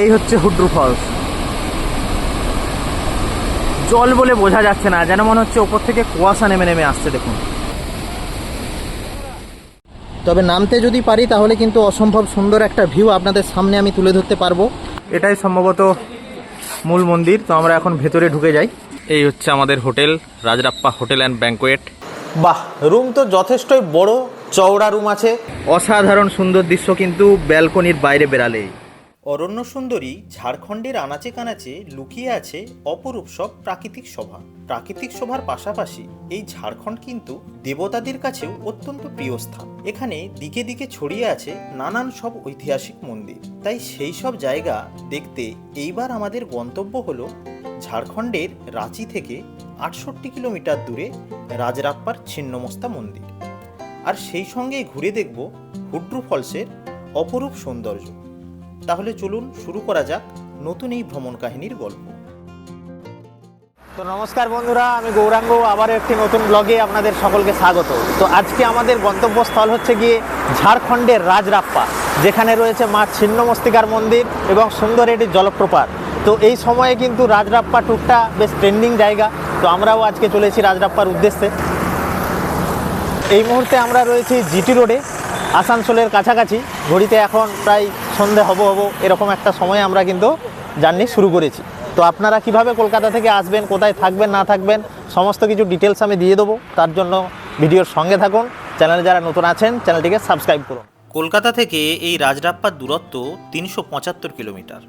এই হচ্ছে হুড্রু ফলস। জল বলে বোঝা যাচ্ছে না যেন মনে হচ্ছে ওপর থেকে কুয়াশা নেমে নেমে আসছে দেখুন। তবে নামতে যদি পারি তাহলে কিন্তু অসম্ভব সুন্দর একটা ভিউ আপনাদের সামনে আমি তুলে ধরতে পারব। এটাই সম্ভবত মূল মন্দির তো আমরা এখন ভেতরে ঢুকে যাই। এই হচ্ছে আমাদের hotel Rajrappa hotel and banquet বাহ রুম তো যথেষ্টই বড় চওড়া রুম আছে। অসাধারণ সুন্দর দৃশ্য কিন্তু ব্যালকনির বাইরে বেরালেই অরণ্য সুন্দরী ঝাড়খণ্ডের আনাচে কানাচে লুকিয়ে আছে অপরূপ সব প্রাকৃতিক শোভা। প্রাকৃতিক শোভার পাশাপাশি এই ঝাড়খণ্ড কিন্তু দেবতাদের কাছেও অত্যন্ত প্রিয় স্থান। এখানে দিকে দিকে ছড়িয়ে আছে নানান সব ঐতিহাসিক মন্দির। তাই সেই সব জায়গা দেখতে এইবার আমাদের গন্তব্য হল ঝাড়খণ্ডের রাঁচি থেকে আটষট্টি কিলোমিটার দূরে রাজরাপ্পার ছিন্নমস্তা মন্দির। আর সেই সঙ্গেই ঘুরে দেখব হুড্রু ফলসের অপরূপ সৌন্দর্য। তাহলে চলুন শুরু করা যাক নতুন এই ভ্রমণ কাহিনীর গল্প। তো নমস্কার বন্ধুরা, আমি গৌরাঙ্গ আবার একটি নতুন ব্লগে আপনাদের সকলকে স্বাগত। তো আজকে আমাদের গন্তব্যস্থল হচ্ছে গিয়ে ঝাড়খণ্ডের রাজরাপ্পা, যেখানে রয়েছে মা ছিন্নমস্তিকার মন্দির এবং সুন্দর একটি জলপ্রপাত। তো এই সময়ে কিন্তু রাজরাপ্পা ট্যুরটা বেশ ট্রেন্ডিং জায়গা। তো আমরাও আজকে চলেছি রাজরাপ্পার উদ্দেশ্যে। এই মুহূর্তে আমরা রয়েছি জিটি রোডে আসানসোলের কাছাকাছি। ঘড়িতে এখন প্রায় সন্ধে হব হব, এরকম একটা সময় আমরা কিন্তু জার্নি শুরু করেছি। তো আপনারা কীভাবে কলকাতা থেকে আসবেন, কোথায় থাকবেন, না থাকবেন, সমস্ত কিছু ডিটেলস আমি দিয়ে দেবো। তার জন্য ভিডিওর সঙ্গে থাকুন, চ্যানেলে যারা নতুন আছেন, চ্যানেলটিকে সাবস্ক্রাইব করুন। কলকাতা থেকে এই রাজরাপ্পার দূরত্ব তিনশো পঁচাত্তর কিলোমিটার।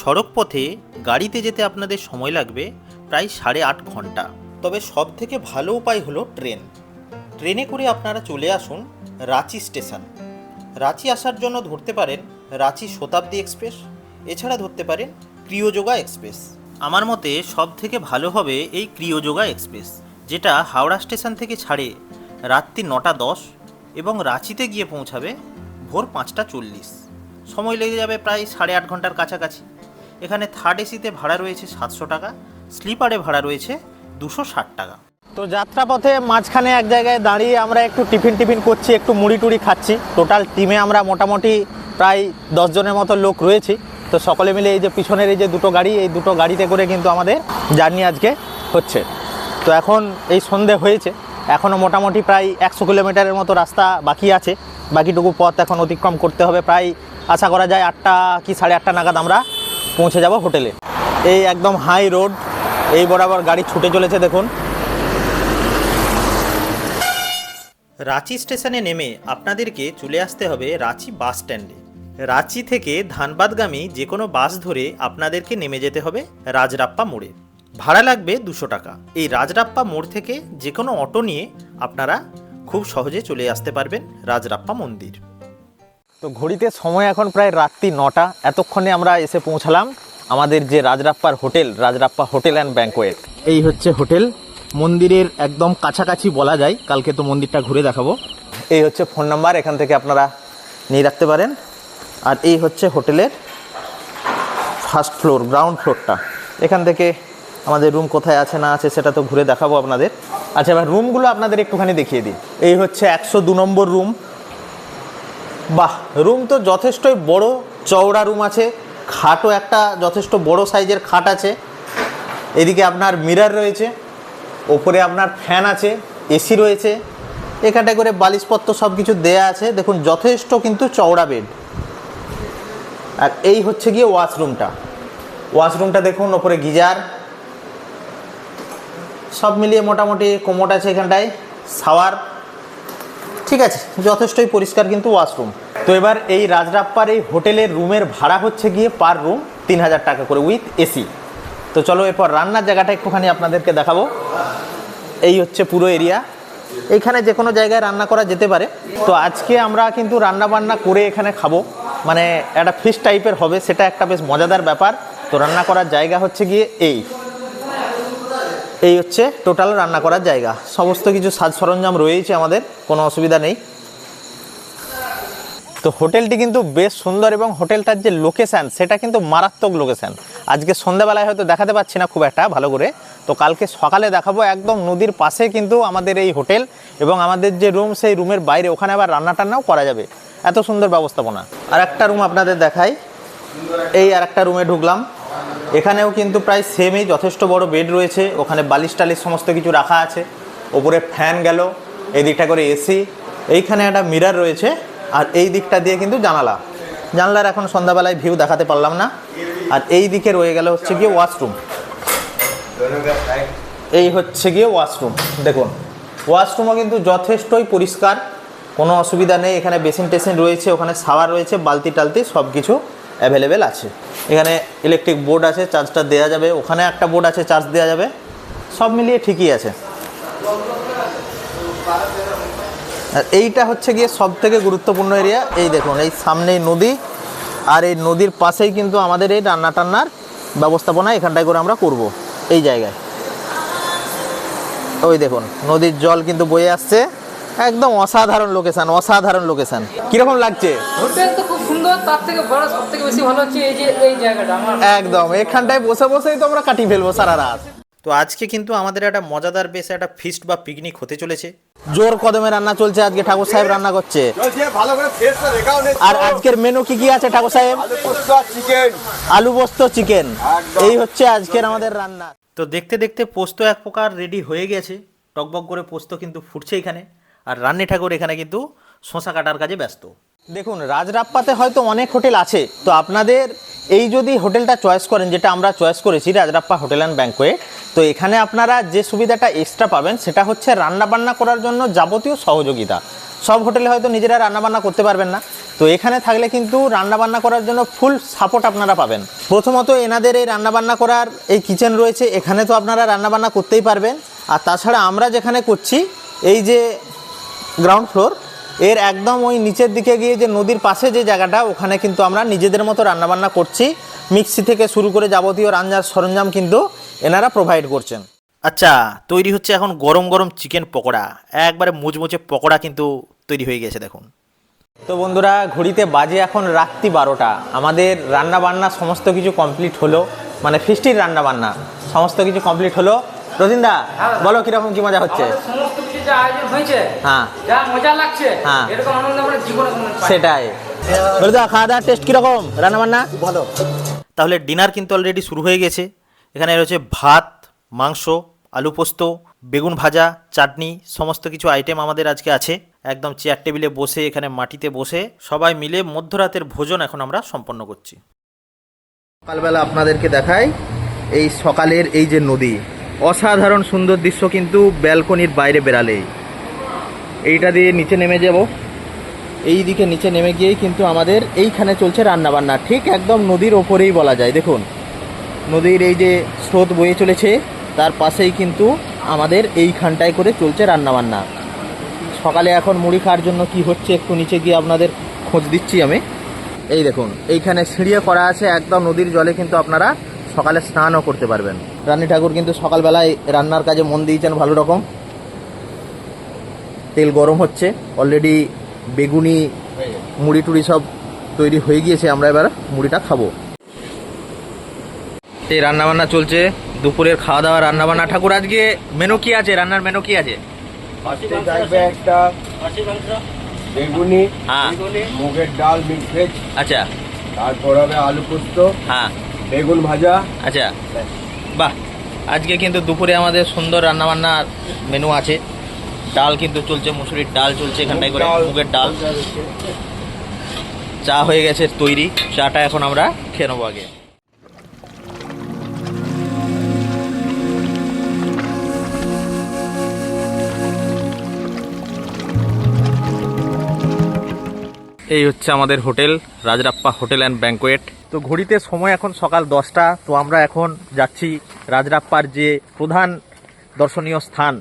সড়ক পথে গাড়িতে যেতে আপনাদের সময় লাগবে প্রায় সাড়ে আট ঘণ্টা। তবে সব থেকে ভালো উপায় হলো ট্রেন। ট্রেনে করে আপনারা চলে আসুন রাঁচি স্টেশন। রাঁচি আসার জন্য ধরতে পারেন রাঁচি শতাব্দী এক্সপ্রেস, এছাড়া ধরতে পারেন ক্রিয়োযোগা এক্সপ্রেস। আমার মতে সব থেকে ভালো হবে এই ক্রিয়োযোগা এক্সপ্রেস, যেটা হাওড়া স্টেশন থেকে ছাড়ে রাত্রি নটা দশ এবং রাঁচিতে গিয়ে পৌঁছাবে ভোর পাঁচটা চল্লিশ। সময় লেগে যাবে প্রায় সাড়ে আট ঘণ্টার কাছাকাছি। এখানে থার্ড এসিতে ভাড়া রয়েছে সাতশো টাকা স্লিপারে ভাড়া রয়েছে দুশো ষাট টাকা। তো যাত্রাপথে মাঝখানে এক জায়গায় দাঁড়িয়ে আমরা একটু টিফিন টিফিন করছি, একটু মুড়ি টুড়ি খাচ্ছি। টোটাল টিমে আমরা মোটামুটি প্রায় দশ জনের মতো লোক রয়েছি। তো সকলে মিলে এই যে পিছনের এই যে দুটো গাড়ি, এই দুটো গাড়িতে করে কিন্তু আমাদের জার্নি আজকে হচ্ছে। তো এখন এই সন্ধে হয়েছে। এখনও মোটামুটি প্রায় একশো কিলোমিটারের মতো রাস্তা বাকি আছে। বাকিটুকু পথ এখন অতিক্রম করতে হবে। প্রায় আশা করা যায় আটটা কি সাড়ে আটটা নাগাদ আমরা পৌঁছে যাব হোটেলে। এই একদম হাই রোড এই বরাবর গাড়ি ছুটে চলেছে দেখুন। রাঁচি স্টেশনে নেমে আপনাদেরকে চলে আসতে হবে রাঁচি বাস স্ট্যান্ডে। রাঁচি থেকে ধানবাদগামী যে কোনো বাস ধরে আপনাদেরকে নেমে যেতে হবে রাজরাপ্পা মোড়ে। ভাড়া লাগবে দুশো টাকা। এই রাজরাপ্পা মোড় থেকে যে কোনো অটো নিয়ে আপনারা খুব সহজে চলে আসতে পারবেন রাজরাপ্পা মন্দির। তো ঘড়িতে সময় এখন প্রায় রাত্রি নটা। এতক্ষণে আমরা এসে পৌঁছালাম আমাদের যে রাজরাপ্পার hotel, Rajrappa hotel and banquet এই হচ্ছে হোটেল। মন্দিরের একদম কাছাকাছি বলা যায়। কালকে তো মন্দিরটা ঘুরে দেখাবো। এই হচ্ছে ফোন নাম্বার, এখান থেকে আপনারা নিয়ে রাখতে পারেন। আর এই হচ্ছে হোটেলের ফার্স্ট ফ্লোর, গ্রাউন্ড ফ্লোরটা। এখান থেকে আমাদের রুম কোথায় আছে, না আছে, সেটা তো ঘুরে দেখাবো আপনাদের। আচ্ছা এবার রুমগুলো আপনাদের একটুখানি দেখিয়ে দিই। এই হচ্ছে একশো দু নম্বর রুম। বাহ, রুম তো যথেষ্টই বড়, চওড়া রুম আছে। খাটও একটা যথেষ্ট বড় সাইজের খাট আছে। এদিকে আপনার মিরর রয়েছে। ওপরে আপনার ফ্যান আছে, এসি রয়েছে এখানটায় করে বালিশপত্র সব কিছু দেয়া আছে। দেখুন, যথেষ্ট কিন্তু চওড়া বেড আর এই হচ্ছে গিয়ে ওয়াশরুমটা ওয়াশরুমটা দেখুন, ওপরে গিজার। সব মিলিয়ে মোটামুটি কোমোট আছে এখানটায়, শাওয়ার। ঠিক আছে, যথেষ্টই পরিষ্কার কিন্তু ওয়াশরুম তো এবার এই রাজরাপ্পার এই হোটেলের রুমের ভাড়া হচ্ছে গিয়ে পার রুম তিন হাজার টাকা করে উইথ এসি তো চলো এরপর রান্নার জায়গাটা একটুখানি আপনাদেরকে দেখাবো। এই হচ্ছে পুরো এরিয়া। এইখানে যে কোনো জায়গায় রান্না করা যেতে পারে। তো আজকে আমরা কিন্তু রান্না বান্না করে এখানে খাব। মানে একটা ফিশ টাইপের হবে, সেটা একটা বেশ মজাদার ব্যাপার। তো রান্না করার জায়গা হচ্ছে গিয়ে এই। এই হচ্ছে টোটাল রান্না করার জায়গা। সমস্ত কিছু সাজ সরঞ্জাম রয়েছে আমাদের, কোনো অসুবিধা নেই। তো হোটেলটি কিন্তু বেশ সুন্দর এবং হোটেলটার যে লোকেশান সেটা কিন্তু মারাত্মক লোকেশান আজকে সন্ধ্যাবেলায় হয়তো দেখাতে পাচ্ছি না খুব একটা ভালো করে। তো কালকে সকালে দেখাবো একদম নদীর পাশে কিন্তু আমাদের এই হোটেল এবং আমাদের যে রুম, সেই রুমের বাইরে। ওখানে আবার রান্না টান্নাও করা যাবে। এত সুন্দর ব্যবস্থাপনা। আর একটা রুম আপনাদের দেখাই। এই আর একটা রুমে ঢুকলাম। এখানেও কিন্তু প্রায় সেমই যথেষ্ট বড় বেড রয়েছে। ওখানে বালিশ টালিশ সমস্ত কিছু রাখা আছে। ওপরে ফ্যান গেল, এই দিকটা করে এসি এইখানে একটা মিরার রয়েছে। আর এই দিকটা দিয়ে কিন্তু জানালা। জানলার এখন সন্ধ্যাবেলায় ভিউ দেখাতে পারলাম না। আর এই দিকে রয়ে গেল হচ্ছে গিয়ে ওয়াশরুম এই হচ্ছে গিয়ে ওয়াশরুম দেখুন ওয়াশরুমও কিন্তু যথেষ্টই পরিষ্কার, কোনো অসুবিধা নেই। এখানে বেসিন টেসিন রয়েছে, ওখানে সাওয়ার রয়েছে, বালতি টালতি সব কিছু অ্যাভেলেবেল আছে। এখানে ইলেকট্রিক বোর্ড আছে চার্জটা দেওয়া যাবে। ওখানে একটা বোর্ড আছে চার্জ দেওয়া যাবে। সব মিলিয়ে ঠিকই আছে। আর এইটা হচ্ছে গিয়ে সব থেকে গুরুত্বপূর্ণ এরিয়া এই দেখুন, এই সামনেই নদী আর এই নদীর পাশেই কিন্তু আমাদের এই রান্না টান্নার ব্যবস্থাপনা এখানটায় করে আমরা করব এই জায়গায়। ওই দেখুন নদীর জল কিন্তু বয়ে আসছে। একদম অসাধারণ লোকেশন অসাধারণ লোকেশন কীরকম লাগছে? হোটেল তো খুব সুন্দর তার থেকে বড় সব বেশি ভালো হচ্ছে এই যে এই জায়গাটা আমার। একদম এখানটায় বসে বসেই তো আমরা কাটিয়ে ফেলব সারা রাত। তো আজকে কিন্তু আমাদের একটা মজাদার বেশ একটা ফিস্ট বা পিকনিক হতে চলেছে। জোর কদমে রান্না চলছে আজকে ঠাকুর সাহেব রান্না করছে। আর আজকের মেনু কি কি আছে ঠাকুর সাহেব? আলু পোস্ত চিকেন আলু পোস্ত চিকেন একদম। এই হচ্ছে আজকের আমাদের রান্না। তো দেখতে দেখতে পোস্ত এক প্রকার রেডি হয়ে গেছে। টকবক করে পোস্ত কিন্তু ফুটছে এখানে। আর রান্নি ঠাকুর এখানে কিন্তু শশা কাটার কাজে ব্যস্ত। দেখুন, রাজরাপ্পাতে হয়তো অনেক হোটেল আছে। তো আপনাদের এই যদি হোটেলটা চয়েস করেন, যেটা আমরা চয়েস করেছি, রাজরাপ্পা হোটেল অ্যান্ড ব্যাঙ্কোয়ে তো এখানে আপনারা যে সুবিধাটা এক্সট্রা পাবেন, সেটা হচ্ছে রান্নাবান্না করার জন্য যাবতীয় সহযোগিতা। সব হোটেলে হয়তো নিজেরা রান্নাবান্না করতে পারবেন না। তো এখানে থাকলে কিন্তু রান্নাবান্না করার জন্য ফুল সাপোর্ট আপনারা পাবেন। প্রথমত এনাদের এই রান্নাবান্না করার এই কিচেন রয়েছে, এখানে তো আপনারা রান্নাবান্না করতেই পারবেন। আর তাছাড়া আমরা যেখানে করছি, এই যে গ্রাউন্ড ফ্লোর এর একদম ওই নিচের দিকে গিয়ে যে নদীর পাশে যে জায়গাটা ওখানে কিন্তু আমরা নিজেদের মতো রান্নাবান্না করছি। মিক্সি থেকে শুরু করে যাবতীয় রান্নার সরঞ্জাম কিন্তু এনারা প্রোভাইড করছেন। আচ্ছা তৈরি হচ্ছে এখন গরম গরম চিকেন পকোড়া। একবারে মুচমুচে পকোড়া কিন্তু তৈরি হয়ে গেছে দেখুন। তো বন্ধুরা ঘড়িতে বাজে এখন রাত্রি বারোটা। আমাদের রান্না বান্না সমস্ত কিছু কমপ্লিট হলো। মানে ফিস্টির রান্না বান্না সমস্ত কিছু কমপ্লিট হলো। রতিনদা বলো কীরকম কী মজা হচ্ছে? যা আয়োজন হয়েছে হ্যাঁ। যা মজা লাগছে হ্যাঁ। এরকম আনন্দ আমরা জীবনে কোনো পাই সেটাই। রতিদা খাওয়া দাওয়ার টেস্ট কীরকম? রান্না বান্না ভালো। তাহলে ডিনার কিন্তু অলরেডি শুরু হয়ে গেছে। এখানে রয়েছে ভাত মাংস আলু পোস্ত বেগুন ভাজা চাটনি সমস্ত কিছু আইটেম আমাদের আজকে আছে। একদম চেয়ার টেবিলে বসে এখানে মাটিতে বসে সবাই মিলে মধ্যরাতের ভোজন এখন আমরা সম্পন্ন করছি। সকালবেলা আপনাদেরকে দেখাই এই সকালের এই যে নদী। অসাধারণ সুন্দর দৃশ্য কিন্তু ব্যালকনির বাইরে বেরালেই এইটা দিয়ে নিচে নেমে যাব। এই দিকে নিচে নেমে গিয়েই কিন্তু আমাদের এইখানে চলছে রান্নাবান্না। ঠিক একদম নদীর ওপরেই বলা যায়, দেখুন। নদীর এই যে স্রোত বয়ে চলেছে, তার পাশেই কিন্তু আমাদের এইখানটায় করে চলছে রান্নাবান্না। সকালে এখন মুড়ি খাওয়ার জন্য কি হচ্ছে একটু নিচে গিয়ে আপনাদের খোঁজ দিচ্ছি আমি। এই দেখুন, এইখানে সিঁড়িয়ে করা আছে, একদম নদীর জলে কিন্তু আপনারা সকালে স্নানও করতে পারবেন। রানী ঠাকুর কিন্তু সকালবেলায় রান্নার কাজে মন দিয়েছেন ভালো রকম। তেল গরম হচ্ছে অলরেডি বেগুনি মুড়ি টুড়ি সব তৈরি হয়ে গিয়েছে আমরা এবার মুড়িটা খাব। এই রান্নাবান্না চলছে দুপুরের খাওয়া দাওয়া রান্নাবান্না। ঠাকুর আজকে মেনু কি আছে? রান্নার মেনু কি আছে? একটা বেগুনি হ্যাঁ। মুগের ডাল মিক্স ভেজ। আচ্ছা। তারপর হবে আলু পোস্ত হ্যাঁ। বেগুন ভাজা। আচ্ছা। বাহ আজকে কিন্তু দুপুরে আমাদের সুন্দর রান্নাবান্নার মেনু আছে। ডাল কিন্তু চলছে মুসুরির ডাল চলছে এখানটায় করে মুগের ডাল। চা হয়ে গেছে তৈরি চাটা এখন আমরা খেয়ে নেব আগে। এই হচ্ছে আমাদের hotel, Rajrappa hotel and banquet তো ঘড়িতে সময় এখন সকাল দশটা, তো আমরা এখন যাচ্ছি রাজরাপ্পার যে প্রধান দর্শনীয় স্থান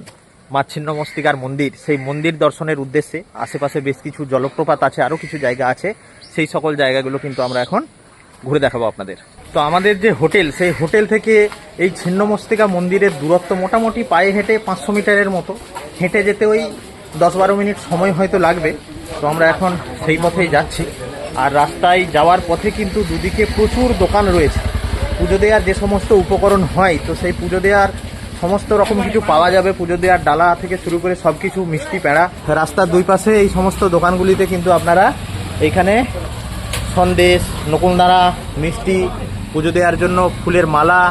মা ছিন্নমস্তিকার মন্দির। সেই মন্দির দর্শনের উদ্দেশ্যে আশেপাশে বেশ কিছু জলপ্রপাত আছে, আরও কিছু জায়গা আছে। সেই সকল জায়গাগুলো কিন্তু আমরা এখন ঘুরে দেখাবো আপনাদের। তো আমাদের যে হোটেল, সেই হোটেল থেকে এই ছিন্নমস্তিকা মন্দিরের দূরত্ব মোটামুটি পায়ে হেঁটে পাঁচশো মিটারের মতো। হেঁটে যেতে ওই দশ বারো মিনিট সময় হয়তো লাগবে, তো আমরা এখন সেই পথেই যাচ্ছি। আর রাস্তায় যাওয়ার পথে কিন্তু দুদিকে প্রচুর দোকান রয়েছে। পুজো দেওয়ার যে সমস্ত উপকরণ হয়, তো সেই পুজো দেওয়ার সমস্ত রকম কিছু পাওয়া যাবে। পুজো দেওয়ার ডালা থেকে শুরু করে সব কিছু মিষ্টি প্যাড়া রাস্তার দুই পাশে এই সমস্ত দোকানগুলিতে কিন্তু আপনারা এইখানে সন্দেশ নকুলদানা মিষ্টি, পুজো দেওয়ার জন্য ফুলের মালা,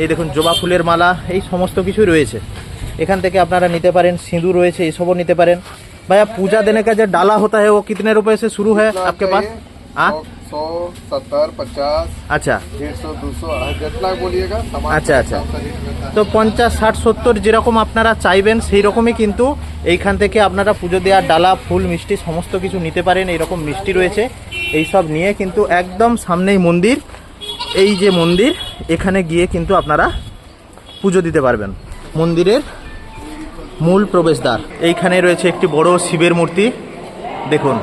এই দেখুন জবা ফুলের মালা, এই সমস্ত কিছুই রয়েছে। এখান থেকে আপনারা নিতে পারেন সিঁদুর রয়েছে এসবও নিতে পারেন भैया पूजा देने का जो डाला होता है वो कितने रुपए से शुरू है आपके पास हाँ सौ सत्तर पचास अच्छा डेढ़ सौ दो सौ जितना बोलिएगा सामान अच्छा, के अच्छा। हिसाब से रेट रहता है। তো পঞ্চাশ ষাট সত্তর যেরকম আপনারা চাইবেন সেই রকমই কিন্তু এইখান থেকে আপনারা পুজো দেওয়ার ডালা ফুল মিষ্টি সমস্ত কিছু নিতে পারেন এইরকম মিষ্টি রয়েছে এই সব নিয়ে কিন্তু একদম সামনেই মন্দির এই যে মন্দির এখানে গিয়ে কিন্তু আপনারা পুজো দিতে পারবেন মন্দিরের মূল প্রবেশদ্বার। এইখানে রয়েছে একটি বড় শিবের মূর্তি। দেখুন।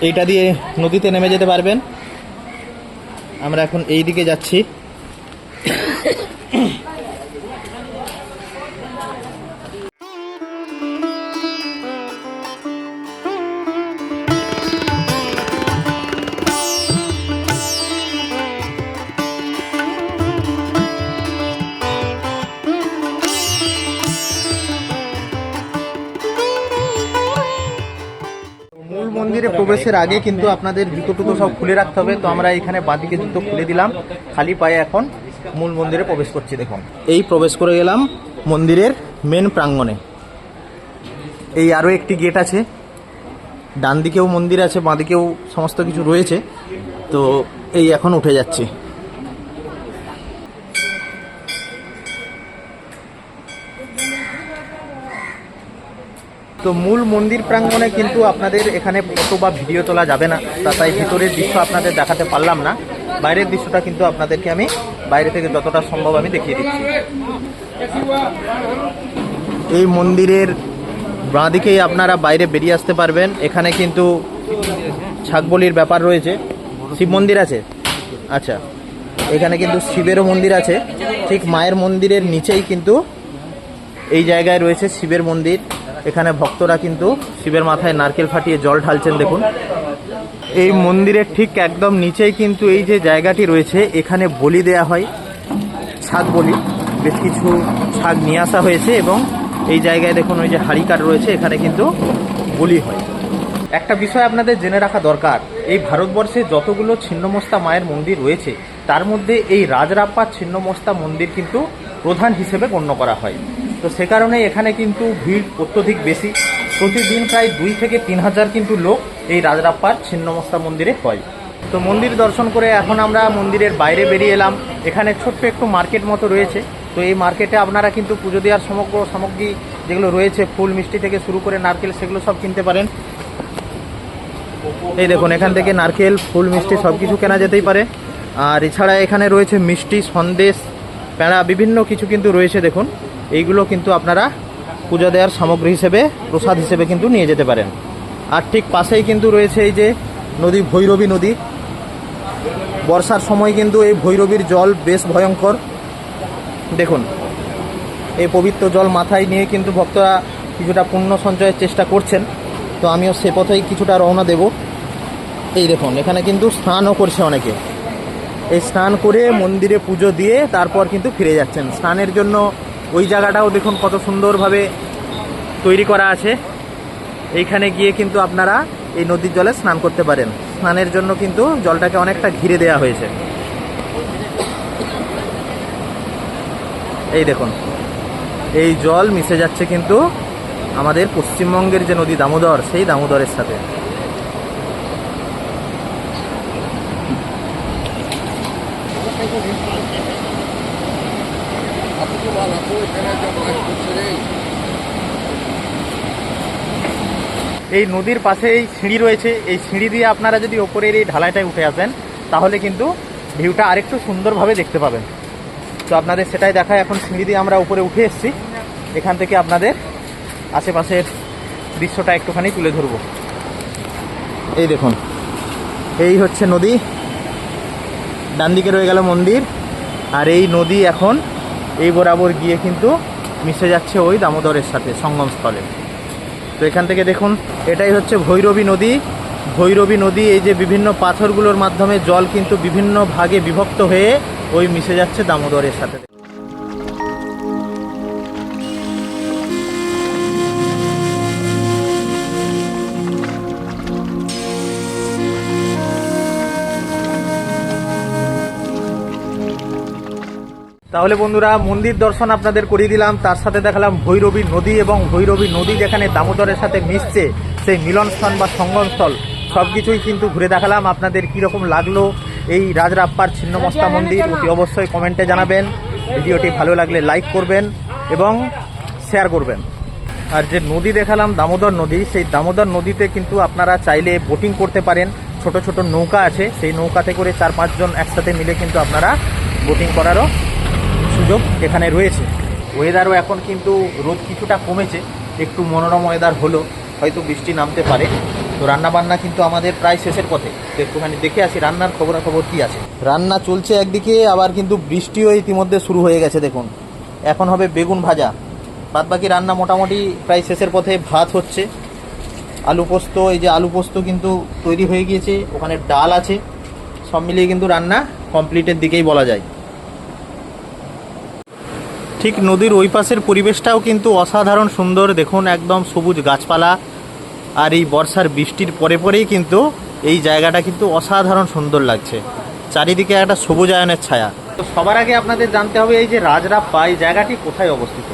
এইটা দিয়ে নদীতে নেমে যেতে পারবেন। আমরা এখন এই দিকে যাচ্ছি। মন্দিরে প্রবেশের আগে কিন্তু আপনাদের জুতো টুতো সব খুলে রাখতে হবে। তো আমরা এখানে বাঁদিকে জুতো খুলে দিলাম। খালি পায়ে এখন মূল মন্দিরে প্রবেশ করছি, দেখুন। এই প্রবেশ করে গেলাম মন্দিরের মেন প্রাঙ্গণে। এই আরও একটি গেট আছে। ডান দিকেও মন্দির আছে, বাঁদিকেও সমস্ত কিছু রয়েছে। তো এই এখন উঠে যাচ্ছি। তো মূল মন্দির প্রাঙ্গণে কিন্তু আপনাদের এখানে ফটো বা ভিডিও তোলা যাবে না। তা তাই ভিতরের দৃশ্য আপনাদের দেখাতে পারলাম না। বাইরের দৃশ্যটা কিন্তু আপনাদেরকে আমি বাইরে থেকে যতটা সম্ভব আমি দেখিয়ে দিচ্ছি। এই মন্দিরের বাঁ দিকেই আপনারা বাইরে বেরিয়ে আসতে পারবেন। এখানে কিন্তু ছাগবলির ব্যাপার রয়েছে। শিব মন্দির আছে? আচ্ছা। এখানে কিন্তু শিবেরও মন্দির আছে। ঠিক মায়ের মন্দিরের নিচেই কিন্তু এই জায়গায় রয়েছে শিবের মন্দির। এখানে ভক্তরা কিন্তু শিবের মাথায় নারকেল ফাটিয়ে জল ঢালছেন, দেখুন। এই মন্দিরের ঠিক একদম নিচেই কিন্তু এই যে জায়গাটি রয়েছে, এখানে বলি দেয়া হয় ছাগ বলি। বেশ কিছু ছাগ নিয়ে আসা হয়েছে এবং এই জায়গায় দেখুন ওই যে হাড়িকার রয়েছে, এখানে কিন্তু বলি হয়। একটা বিষয় আপনাদের জেনে রাখা দরকার, এই ভারতবর্ষে যতগুলো ছিন্নমস্তা মায়ের মন্দির রয়েছে, তার মধ্যে এই রাজরাপ্পার ছিন্নমস্তা মন্দির কিন্তু প্রধান হিসেবে গণ্য করা হয়। তো সে কারণে এখানে কিন্তু ভিড় অত্যধিক বেশি। প্রতিদিন প্রায় দুই থেকে তিন হাজার কিন্তু লোক এই রাজরাপ্পার ছিন্নমস্তা মন্দিরে হয়। তো মন্দির দর্শন করে এখন আমরা মন্দিরের বাইরে বেরিয়ে এলাম। এখানে ছোট্ট একটু মার্কেট মতো রয়েছে। তো এই মার্কেটে আপনারা কিন্তু পুজো দেওয়ার সমগ্র সামগ্রী যেগুলো রয়েছে, ফুল, মিষ্টি থেকে শুরু করে নারকেল, সেগুলো সব কিনতে পারেন। এই দেখুন, এখান থেকে নারকেল, ফুল, মিষ্টি সব কিছু কেনা যেতেই পারে। আর এছাড়া এখানে রয়েছে মিষ্টি, সন্দেশ প্যাঁড়া বিভিন্ন কিছু কিন্তু রয়েছে, দেখুন। এইগুলো কিন্তু আপনারা পূজা দেওয়ার সামগ্রী হিসেবে, প্রসাদ হিসেবে কিন্তু নিয়ে যেতে পারেন। আর ঠিক পাশেই কিন্তু রয়েছে এই যে নদী ভৈরবী নদী। বর্ষার সময় কিন্তু এই ভৈরবীর জল বেশ ভয়ঙ্কর। দেখুন, এই পবিত্র জল মাথায় নিয়ে কিন্তু ভক্তরা কিছুটা পুণ্য সঞ্চয়ের চেষ্টা করছেন। তো আমিও সে পথেই কিছুটা রওনা দেব। এই দেখুন, এখানে কিন্তু স্নানও করছে অনেকে। এই স্নান করে মন্দিরে পুজো দিয়ে তারপর কিন্তু ফিরে যাচ্ছেন। স্নানের জন্য ওই জায়গাটাও দেখুন কত সুন্দরভাবে তৈরি করা আছে। এইখানে গিয়ে কিন্তু আপনারা এই নদীর জলে স্নান করতে পারেন। স্নানের জন্য কিন্তু জলটাকে অনেকটা ঘিরে দেওয়া হয়েছে। এই দেখুন, এই জল মিশে যাচ্ছে কিন্তু আমাদের পশ্চিমবঙ্গের যে নদী দামোদর, সেই দামোদরের সাথে। এই নদীর পাশেই সিঁড়ি রয়েছে। এই সিঁড়ি দিয়ে আপনারা যদি ওপরের এই ঢালাইটায় উঠে আসেন, তাহলে কিন্তু ভিউটা আরেকটু সুন্দরভাবে দেখতে পাবেন। তো আপনাদের সেটাই দেখায় এখন সিঁড়ি দিয়ে আমরা উপরে উঠে এসেছি। এখান থেকে আপনাদের আশেপাশের দৃশ্যটা একটুখানি তুলে ধরবো। এই দেখুন, এই হচ্ছে নদী। ডান দিকে রয়ে গেল মন্দির। আর এই নদী এখন এই বরাবর গিয়ে কিন্তু মিশে যাচ্ছে ওই দামোদরের সাথে সঙ্গমস্থলে। তো এখান থেকে দেখুন, এটাই হচ্ছে ভৈরবী নদী। ভৈরবী নদী, এই যে বিভিন্ন পাথরগুলোর মাধ্যমে জল কিন্তু বিভিন্ন ভাগে বিভক্ত হয়ে ওই মিশে যাচ্ছে দামোদরের সাথে। তাহলে বন্ধুরা মন্দির দর্শন আপনাদের করিয়ে দিলাম। তার সাথে দেখালাম ভৈরবী নদী এবং ভৈরবী নদী যেখানে দামোদরের সাথে মিশছে সেই মিলনস্থল বা সঙ্গমস্থল সব কিছুই কিন্তু ঘুরে দেখালাম। আপনাদের কীরকম লাগল এই রাজরাপ্পার ছিন্নমস্তা মন্দির অতি অবশ্যই কমেন্টে জানাবেন। ভিডিওটি ভালো লাগলে লাইক করবেন এবং শেয়ার করবেন। আর যে নদী দেখালাম দামোদর নদী সেই দামোদর নদীতে কিন্তু আপনারা চাইলে বোটিং করতে পারেন। ছোট ছোট নৌকা আছে সেই নৌকাতে করে চার পাঁচজন একসাথে মিলে কিন্তু আপনারা বোটিং করারও সুযোগ এখানে রয়েছে। ওয়েদারও এখন কিন্তু রোদ কিছুটা কমেছে, একটু মনোরম ওয়েদার হলো হয়তো বৃষ্টি নামতে পারে। তো রান্না বান্না কিন্তু আমাদের প্রায় শেষের পথে। তো একটুখানি দেখে আসি রান্নার খবরাখবর কী আছে। রান্না চলছে একদিকে, আবার কিন্তু বৃষ্টিও ইতিমধ্যে শুরু হয়ে গেছে, দেখুন। এখন হবে বেগুন ভাজা। বাদ বাকি রান্না মোটামুটি প্রায় শেষের পথে ভাত হচ্ছে। আলু পোস্ত, এই যে আলু পোস্ত কিন্তু তৈরি হয়ে গিয়েছে। ওখানে ডাল আছে। সব মিলিয়ে কিন্তু রান্না কমপ্লিটের দিকেই বলা যায়। ঠিক নদীর ওই পাশের পরিবেশটাও কিন্তু অসাধারণ সুন্দর। দেখুন, একদম সবুজ গাছপালা আর এই বর্ষার বৃষ্টির পরে পরেই কিন্তু এই জায়গাটা কিন্তু অসাধারণ সুন্দর লাগছে। চারিদিকে একটা সবুজায়নের ছায়া। তো সবার আগে আপনাদের জানতে হবে, এই যে রাজরাপ্পা, এই জায়গাটি কোথায় অবস্থিত?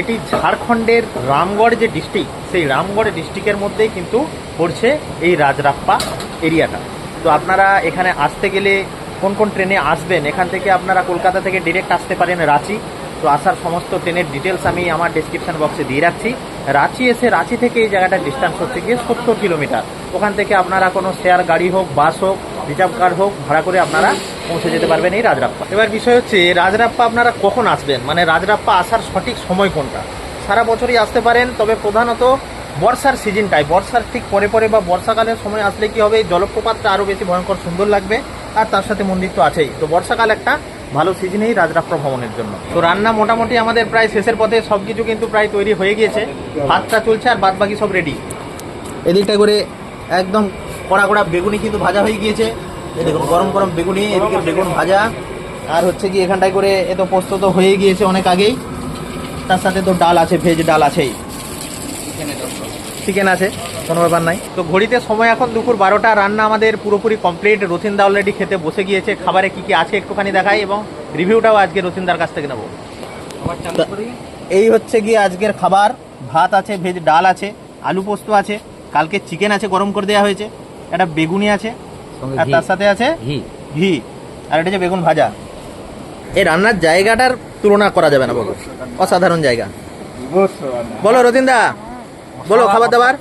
এটি ঝাড়খণ্ডের রামগড় যে ডিস্ট্রিক্ট, সেই রামগড় ডিস্ট্রিক্টের মধ্যেই কিন্তু পড়ছে এই রাজরাপ্পা এরিয়াটা। তো আপনারা এখানে আসতে গেলে কোন কোন ট্রেনে আসবেন, এখান থেকে আপনারা কলকাতা থেকে ডিরেক্ট আসতে পারেন রাঁচি। তো আসার সমস্ত ট্রেনের ডিটেলস আমি আমার ডেসক্রিপশন বক্সে দিয়ে রাখছি। রাঁচি এসে রাঁচি থেকে এই জায়গাটার ডিস্টেন্স হচ্ছে গিয়ে সত্তর কিলোমিটার ওখান থেকে আপনারা কোনো শেয়ার গাড়ি হোক বাস হোক রিজার্ভ কার হোক, ভাড়া করে আপনারা পৌঁছে যেতে পারবেন এই রাজরাপ্পা। এবার বিষয় হচ্ছে রাজরাপ্পা আপনারা কখন আসবেন? মানে রাজরাপ্পা আসার সঠিক সময় কোনটা? সারা বছরই আসতে পারেন, তবে প্রধানত বর্ষার সিজনটাই বর্ষার ঠিক পরে পরে বা বর্ষাকালের সময় আসলে কি হবে? এই জলপ্রপাতটা আরও বেশি ভয়ঙ্কর সুন্দর লাগবে, আর তার সাথে মন্দির তো আছেই। তো বর্ষাকাল একটা ভালো সিজনেই রাজরাপ্পা ভ্রমণের জন্য। তো রান্না মোটামুটি আমাদের প্রায় শেষের পথে সব কিছু কিন্তু প্রায় তৈরি হয়ে গিয়েছে। ভাতটা চলছে আর বাদ বাকি সব রেডি এদিকটা করে একদম কড়া কড়া বেগুনি কিন্তু ভাজা হয়ে গিয়েছে। দেখুন, গরম গরম বেগুনি, এদিকে বেগুন ভাজা, আর হচ্ছে কি এখানটায় করে এ তো পোস্ত তো হয়ে গিয়েছে অনেক আগেই। তার সাথে তো ডাল আছে, ভেজ ডাল আছেই। চিকেন আছে কোনো ব্যাপার নাই। তো ঘড়িতে সময় এখন দুপুর বারোটা রান্না আমাদের পুরোপুরি কমপ্লিট রথিনদা অলরেডি খেতে বসে গিয়েছে খাবারে কি কি আছে একটুখানি দেখাই এবং রিভিউটাও আজকে রথিনদার কাছ থেকে নেব। এই হচ্ছে গিয়ে আজকের খাবার। ভাত আছে ভেজ ডাল আছে আলু পোস্ত আছে কালকে চিকেন আছে গরম করে দেওয়া হয়েছে একটা বেগুনি আছে আর তার সাথে আছে ঘি। আর এটা হচ্ছে বেগুন ভাজা। এই রান্নার জায়গাটার তুলনা করা যাবে না বলো। অসাধারণ জায়গা। বলো রতিনদা বলো খাবার দাবার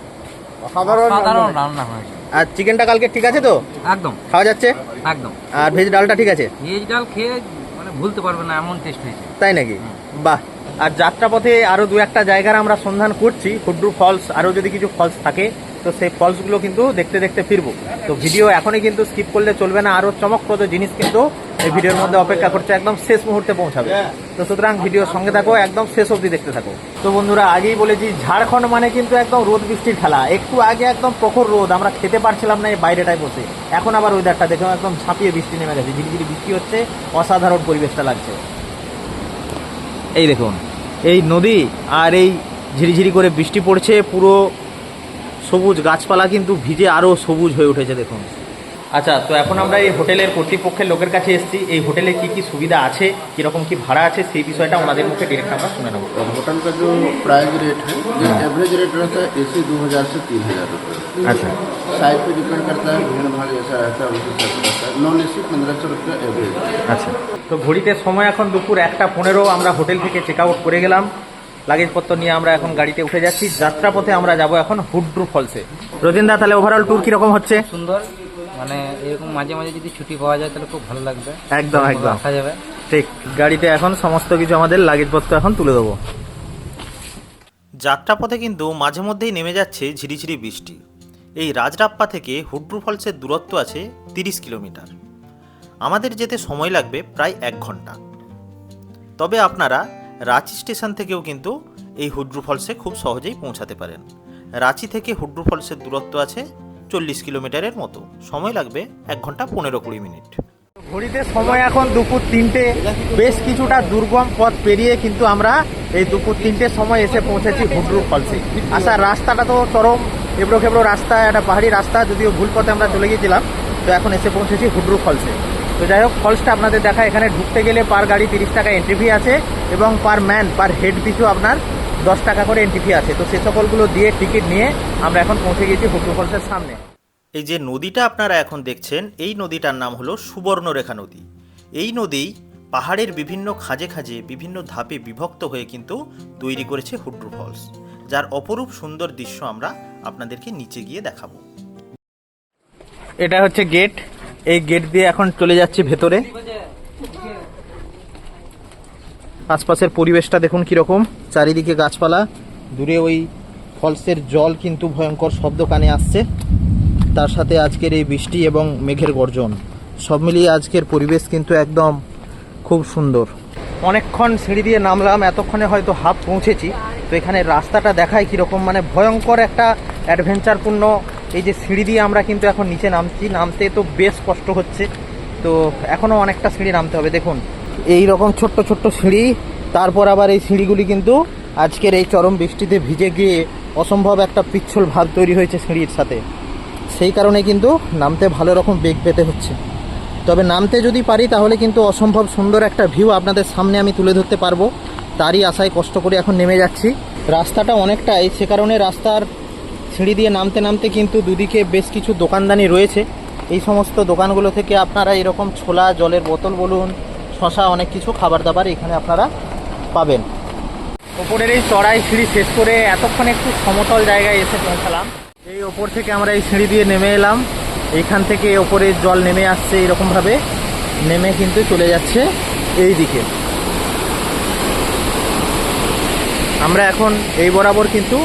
সাধারণ সাধারণ রান্না হয়েছে। আর চিকেনটা কালকে ঠিক আছে তো? একদম। খাওয়া যাচ্ছে? একদম। আর ভেজ ডালটা ঠিক আছে? ভেজ ডাল খেয়ে মানে ভুলতে পারবে না এমন টেস্ট হয়েছে। তাই নাকি? বাহ। আর যাত্রাপথে আরও দু একটা জায়গার আমরা সন্ধান করছি হুড্রু ফলস আরও যদি কিছু ফলস থাকে তো সেই ফলসগুলো কিন্তু দেখতে দেখতে ফিরবো। তো ভিডিও এখনই কিন্তু স্কিপ করলে চলবে না। আরও চমকপ্রদ জিনিস কিন্তু এই ভিডিওর মধ্যে অপেক্ষা করছে একদম শেষ মুহূর্তে পৌঁছাবে। তো সুতরাং ভিডিওর সঙ্গে থাকো একদম শেষ অবধি দেখতে থাকো। তো বন্ধুরা আগেই বলেছি ঝাড়খণ্ড মানে কিন্তু একদম রোদ বৃষ্টির খেলা। একটু আগে একদম প্রখর রোদ আমরা খেতে পারছিলাম না এই বাইরেটায় বসে। এখন আবার ওয়েদারটা দেখো একদম ছাপিয়ে বৃষ্টি নেমে গেছে। ঝিরিঝিরি বৃষ্টি হচ্ছে অসাধারণ পরিবেশটা লাগছে। এই দেখুন এই নদী আর এই ঝিরিঝিরি করে বৃষ্টি পড়ছে পুরো সবুজ গাছপালা কিন্তু ভিজে আরও সবুজ হয়ে উঠেছে দেখুন আচ্ছা তো এখন আমরা এই হোটেলের কর্তৃপক্ষের লোকের কাছে এসেছি এই হোটেলে কি কি সুবিধা আছে কীরকম কি ভাড়া আছে সেই বিষয়টা ওনাদের মুখে ডিরেক্ট আমরা শুনে নেবো होटल का जो प्राइस रेट है ये एवरेज रेट रहता है एसी दो हज़ार से तीन हज़ार रुपये আচ্ছা साइज पे डिपेंड करता है भीड़ भाड़ जैसा रहता है उसी हिसाब से रहता है नॉन एसी पंद्रह सौ रुपये एवरेज আচ্ছা তো ঘড়িতে সময় এখন দুপুর একটা পনেরো আমরা হোটেল থেকে চেক আউট করে গেলাম লাগেজপত্র নিয়ে আমরা এখন গাড়িতে উঠে যাচ্ছি। যাত্রাপথে আমরা যাব এখন হুড্রু ফলসে। রোজিন্দা তাহলে ওভারঅল ট্যুর কীরকম হচ্ছে? সুন্দর। মানে এরকম মাঝে মাঝে যদি ছুটি পাওয়া যায় তাহলে খুব ভালো লাগবে। একদম একদম। আসা যাবে। ঠিক গাড়িতে এখন সমস্ত কিছু আমাদের লাগেজপত্র এখন তুলে দেবো। যাত্রাপথে কিন্তু মাঝে মধ্যেই নেমে যাচ্ছে ঝিরিঝিরি বৃষ্টি। এই রাজরাপ্পা থেকে হুড্রু ফলসের দূরত্ব আছে তিরিশ কিলোমিটার। আমাদের যেতে সময় লাগবে প্রায় এক ঘণ্টা। তবে আপনারা রাঁচি স্টেশন থেকেও কিন্তু এই হুড্রু ফলসে খুব সহজেই পৌঁছাতে পারেন। রাঁচি থেকে হুড্রু ফলসের দূরত্ব আছে চল্লিশ কিলোমিটারের মতো। সময় লাগবে এক ঘণ্টা পনেরো কুড়ি মিনিট। ঘড়িতে সময় এখন দুপুর তিনটে। বেশ কিছুটা দুর্গম পথ পেরিয়ে কিন্তু আমরা এই দুপুর তিনটের সময় এসে পৌঁছেছি হুড্রু ফলসে। আসার রাস্তাটা তো চরম এবড়ো খেবড়ো রাস্তা, একটা পাহাড়ি রাস্তা, যদিও ভুল পথে আমরা চলে গিয়েছিলাম, তো এখন এসে পৌঁছেছি হুড্রু ফলসে। তো যাই হোক ফলসটা আপনাদের দেখা এখানে ঢুকতে গেলে পার গাড়ি তিরিশ টাকা এন্ট্রি ফি আছে এবং পার ম্যান পার হেড পিছু আপনার দশ টাকা করে এন্ট্রি ফি আছে। তো সে সকলগুলো দিয়ে টিকিট নিয়ে আমরা এখন পৌঁছে গেছি হুট্টু ফলসের সামনে। এই যে নদীটা আপনারা এখন দেখছেন এই নদীটার নাম হলো সুবর্ণরেখা নদী। এই নদী পাহাড়ের বিভিন্ন খাঁজে খাঁজে বিভিন্ন ধাপে বিভক্ত হয়ে কিন্তু তৈরি করেছে হুড্রু ফলস যার অপরূপ সুন্দর দৃশ্য আমরা আপনাদেরকে নিচে গিয়ে দেখাবো। এটা হচ্ছে গেট এই গেট দিয়ে এখন চলে যাচ্ছি ভেতরে। আশপাশের পরিবেশটা দেখুন কীরকম, চারিদিকে গাছপালা। দূরে ওই ফলসের জল কিন্তু ভয়ঙ্কর শব্দ কানে আসছে। তার সাথে আজকের এই বৃষ্টি এবং মেঘের গর্জন, সব মিলিয়ে আজকের পরিবেশ কিন্তু একদম খুব সুন্দর। অনেকক্ষণ সিঁড়ি দিয়ে নামলাম, এতক্ষণে হয়তো হাফ পৌঁছেছি। তো এখানে রাস্তাটা দেখায় কীরকম মানে ভয়ঙ্কর একটা অ্যাডভেঞ্চারপূর্ণ এই যে সিঁড়ি দিয়ে আমরা কিন্তু এখন নিচে নামছি, নামতে তো বেশ কষ্ট হচ্ছে। তো এখনও অনেকটা সিঁড়ি নামতে হবে, দেখুন। এই রকম ছোট্ট ছোট্ট সিঁড়ি, তারপর আবার এই সিঁড়িগুলি কিন্তু আজকের এই চরম বৃষ্টিতে ভিজে গিয়ে অসম্ভব একটা পিচ্ছল ভাব তৈরি হয়েছে সিঁড়ির সাথে। সেই কারণে কিন্তু নামতে ভালো রকম বেগ পেতে হচ্ছে। তবে নামতে যদি পারি তাহলে কিন্তু অসম্ভব সুন্দর একটা ভিউ আপনাদের সামনে আমি তুলে ধরতে পারব। তারই আশায় কষ্ট করে এখন নেমে যাচ্ছি। রাস্তাটা অনেকটাই, সে কারণে রাস্তার সিঁড়ি দিয়ে নামতে নামতে কিন্তু দুদিকে বেশ কিছু দোকানদানি রয়েছে। এই সমস্ত দোকানগুলো থেকে আপনারা এরকম ছোলা, জলের বোতল বলুন, শশা, অনেক কিছু খাবার দাবার এখানে আপনারা পাবেন। ওপরের এই চড়াই সিঁড়ি শেষ করে এতক্ষণ একটু সমতল জায়গায় এসে পৌঁছালাম। এই ওপর থেকে আমরা এই সিঁড়ি দিয়ে নেমে এলাম। এইখান থেকে ওপরে জল নেমে আসছে এরকমভাবে। নেমে কিন্তু চলে যাচ্ছে এই দিকে আমরা এখন এই বরাবর কিন্তু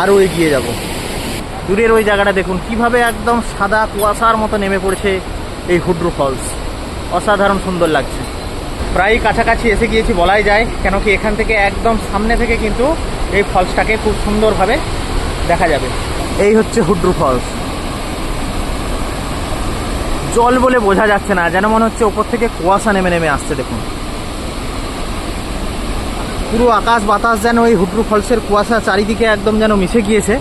আরও এগিয়ে যাব। দূরের ওই জায়গাটা দেখুন, কীভাবে একদম সাদা কুয়াশার মতো নেমে পড়েছে এই হুড্রু ফলস। অসাধারণ সুন্দর লাগছে। প্রায় কাছাকাছি এসে গিয়েছি বলাই যায়, কেন কি এখান থেকে একদম সামনে থেকে কিন্তু এই ফলসটাকে খুব সুন্দরভাবে দেখা যাবে। এই হচ্ছে হুড্রু ফলস। জল বলে বোঝা যাচ্ছে না, যেন মনে হচ্ছে ওপর থেকে কুয়াশা নেমে নেমে আসছে, দেখুন। পুরো আকাশ বাতাস যেন ওই হুড্রু ফলসের কুয়াশা চারিদিকে একদম যেন মিশে গিয়েছে।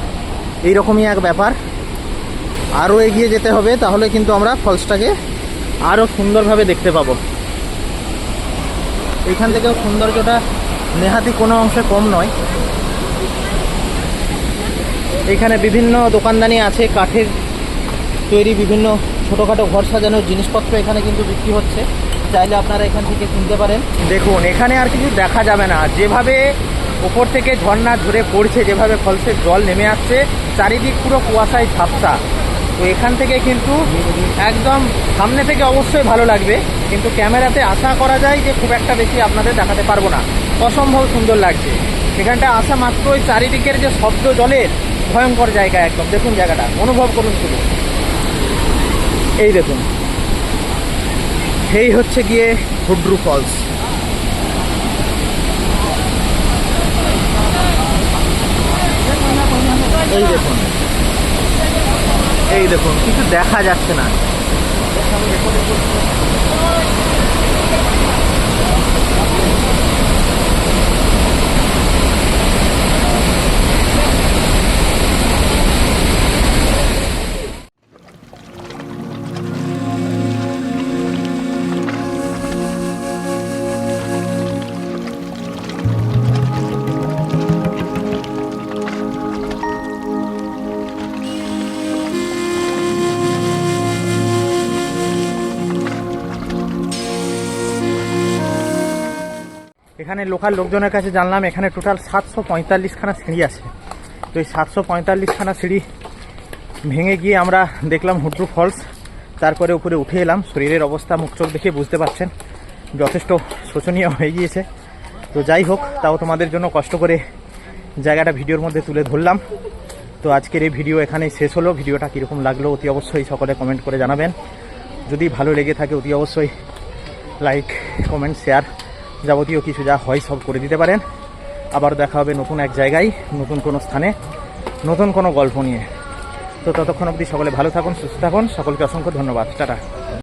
এইরকমই এক ব্যাপার। আরও এগিয়ে যেতে হবে, তাহলে কিন্তু আমরা ফলসটাকে আরও সুন্দরভাবে দেখতে পাবো। এখান থেকেও সৌন্দর্যটা নেহাতি কোনো অংশে কম নয়। এখানে বিভিন্ন দোকানদানি আছে, কাঠের তৈরি বিভিন্ন ছোটোখাটো ঘর সাজানোর জিনিসপত্র এখানে কিন্তু বিক্রি হচ্ছে। চাইলে আপনারা এখান থেকে কিনতে পারেন। দেখুন, এখানে আর কিছু দেখা যাবে না। যেভাবে ওপর থেকে ঝর্ণা ঝরে পড়ছে, যেভাবে ফলসের জল নেমে আসছে, চারিদিক পুরো কুয়াশায় ঝাপসা। তো এখান থেকে কিন্তু একদম সামনে থেকে অবশ্যই ভালো লাগবে, কিন্তু ক্যামেরাতে আশা করা যায় যে খুব একটা বেশি আপনাদের দেখাতে পারব না। অসম্ভব সুন্দর লাগছে। এখানটা আসা মাত্রই চারিদিকের যে শব্দ জলের, ভয়ঙ্কর জায়গা একদম। দেখুন জায়গাটা, অনুভব করুন শুধু। এই দেখুন। এই হচ্ছে গিয়ে হুড্রু ফলস। এই দেখুন। এই দেখুন কিছু দেখা যাচ্ছে না। এখানে লোকাল লোকজনের কাছে জানলাম, এখানে টোটাল সাতশো পঁয়তাল্লিশখানা সিঁড়ি আছে। তো এই সাতশো পঁয়তাল্লিশখানা সিঁড়ি ভেঙে গিয়ে আমরা দেখলাম হুড্রু ফলস। তারপরে উপরে উঠে এলাম, শরীরের অবস্থা, মুখ চোখ দেখে বুঝতে পারছেন, যথেষ্ট শোচনীয় হয়ে গিয়েছে। তো যাই হোক, তাও তোমাদের জন্য কষ্ট করে জায়গাটা ভিডিওর মধ্যে তুলে ধরলাম। তো আজকের এই ভিডিও এখানেই শেষ হলো। ভিডিওটা কীরকম লাগল অতি অবশ্যই সকলে কমেন্ট করে জানাবেন। যদি ভালো লেগে থাকে, অতি অবশ্যই লাইক, কমেন্ট, শেয়ার। যাবতীয় কিছু যা হয় সব করে দিতে পারেন। আবার দেখা হবে নতুন এক জায়গায়, নতুন কোনো স্থানে, নতুন কোনো গল্প নিয়ে। তো ততক্ষণ অবধি সকলে ভালো থাকুন, সুস্থ থাকুন। সকলকে অসংখ্য ধন্যবাদ। টাটা।